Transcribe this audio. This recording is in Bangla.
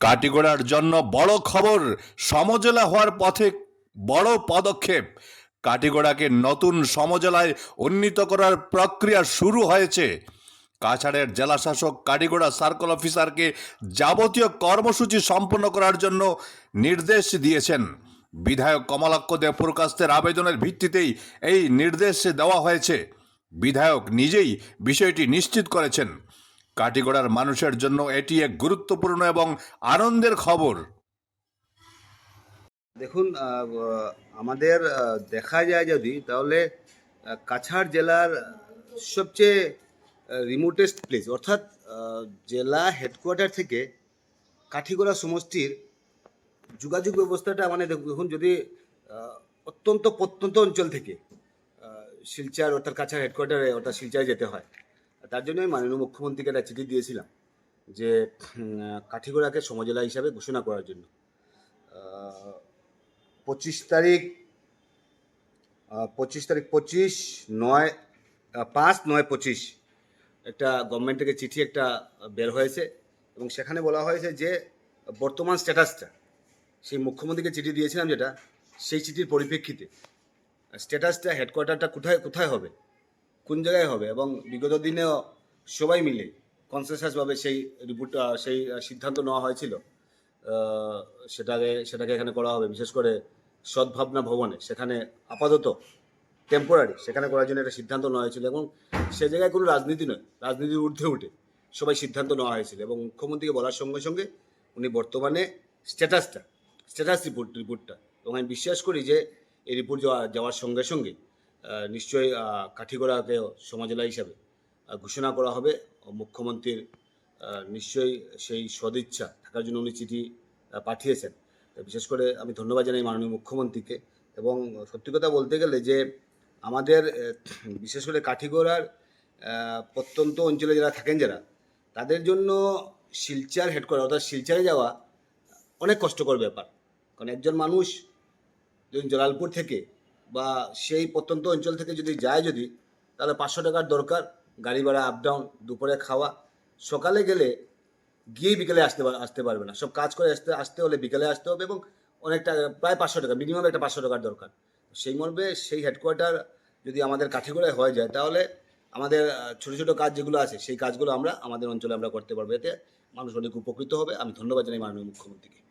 কাটিগোড়ার জন্য বড় খবর সমজেলা হওয়ার পথে বড় পদক্ষেপ। কাটিগোড়াকে নতুন সমজেলায় উন্নীত করার প্রক্রিয়া শুরু হয়েছে। কাছাড়ের জেলাশাসক কাটিগোড়া সার্কেল অফিসারকে যাবতীয় কর্মসূচি সম্পন্ন করার জন্য নির্দেশ দিয়েছেন। বিধায়ক কমলাক্ষ দেবপ্রকাশের আবেদনের ভিত্তিতেই এই নির্দেশ দেওয়া হয়েছে। বিধায়ক নিজেই বিষয়টি নিশ্চিত করেছেন। কাটিগড়ার মানুষের জন্য এটি এক গুরুত্বপূর্ণ এবং আনন্দের খবর। দেখুন আমাদের দেখা যায় যদি, তাহলে কাছাড় জেলার সবচেয়ে রিমোটেস্ট প্লেস অর্থাৎ জেলা হেডকোয়ার্টার থেকে কাঠিগোড়া সমষ্টির যোগাযোগ ব্যবস্থাটা মানে দেখুন যদি অত্যন্ত প্রত্যন্ত অঞ্চল থেকে শিলচর অর্থাৎ কাছাড় হেডকোয়ার্টারে অর্থাৎ শিলচরে যেতে হয়। তার জন্য আমি মাননীয় মুখ্যমন্ত্রীকে একটা চিঠি দিয়েছিলাম যে কাঠিগোড়াকে সমজেলা হিসাবে ঘোষণা করার জন্য। পঁচিশ তারিখ পঁচিশ তারিখ পঁচিশ, নয় পাঁচ, নয়, পঁচিশ একটা গভর্নমেন্ট থেকে চিঠি একটা বের হয়েছে এবং সেখানে বলা হয়েছে যে, বর্তমান স্ট্যাটাসটা, সেই মুখ্যমন্ত্রীকে চিঠি দিয়েছিলাম যেটা, সেই চিঠির পরিপ্রেক্ষিতে, স্ট্যাটাসটা হেডকোয়ার্টারটা কোথায় কোথায় হবে? কোন জায়গায় হবে? এবং বিগত দিনেও সবাই মিলে কনসেনসাসভাবে সেই রিপোর্টটা সেই সিদ্ধান্ত নেওয়া হয়েছিল। সেটাকে সেটাকে এখানে করা হবে। বিশেষ করে সদ্ভাবনা ভবনে। সেখানে আপাতত টেম্পোরারি সেখানে করার জন্য একটা সিদ্ধান্ত নেওয়া হয়েছিল। এবং সে জায়গায় কোনো রাজনীতি নয়। রাজনীতির ঊর্ধ্বে উঠে সবাই সিদ্ধান্ত নেওয়া হয়েছিল। এবং মুখ্যমন্ত্রীকে বলার সঙ্গে সঙ্গে উনি বর্তমানে স্ট্যাটাসটা স্ট্যাটাস রিপোর্ট রিপোর্টটা এবং আমি বিশ্বাস করি যে এই রিপোর্ট যাওয়া, যাওয়ার সঙ্গে সঙ্গে নিশ্চয়ই আহ, কাঠিগড়াকেও সমাজেলা হিসাবে ঘোষণা করা হবে। মুখ্যমন্ত্রীর নিশ্চয়ই সেই সদিচ্ছা থাকার জন্য উনি চিঠি পাঠিয়েছেন। বিশেষ করে আমি ধন্যবাদ জানাই মাননীয় মুখ্যমন্ত্রীকে। এবং সত্যি কথা বলতে গেলে যে আমাদের বিশেষ করে কাঠিগড়ার প্রত্যন্ত অঞ্চলে যারা থাকেন যারা তাদের জন্য শিলচার হেডকোয়ার্টার অর্থাৎ শিলচারে যাওয়া অনেক কষ্টকর ব্যাপার। কারণ একজন মানুষ জলালপুর থেকে বা সেই প্রত্যন্ত অঞ্চল থেকে যদি যায় যদি, তাহলে পাঁচশো টাকার দরকার, গাড়ি ভাড়া আপ ডাউন দুপুরে খাওয়া। সকালে গেলে গিয়ে বিকেলে আসতে আসতে পারবে না। সব কাজ করে আসতে আসতে হলে বিকেলে আসতে হবে এবং অনেক টাকা প্রায় পাঁচশো টাকা মিনিমাম একটা পাঁচশো টাকার দরকার। সেই মর্মে সেই হেডকোয়ার্টার যদি আমাদের কাঠিগড়ায় হয়ে যায়, তাহলে আমাদের ছোট ছোট কাজ যেগুলো আছে, সেই কাজগুলো আমরা, আমাদের অঞ্চলে আমরা করতে পারব। এতে মানুষ অনেক উপকৃত হবে। আমি ধন্যবাদ জানাই মাননীয় মুখ্যমন্ত্রীকে।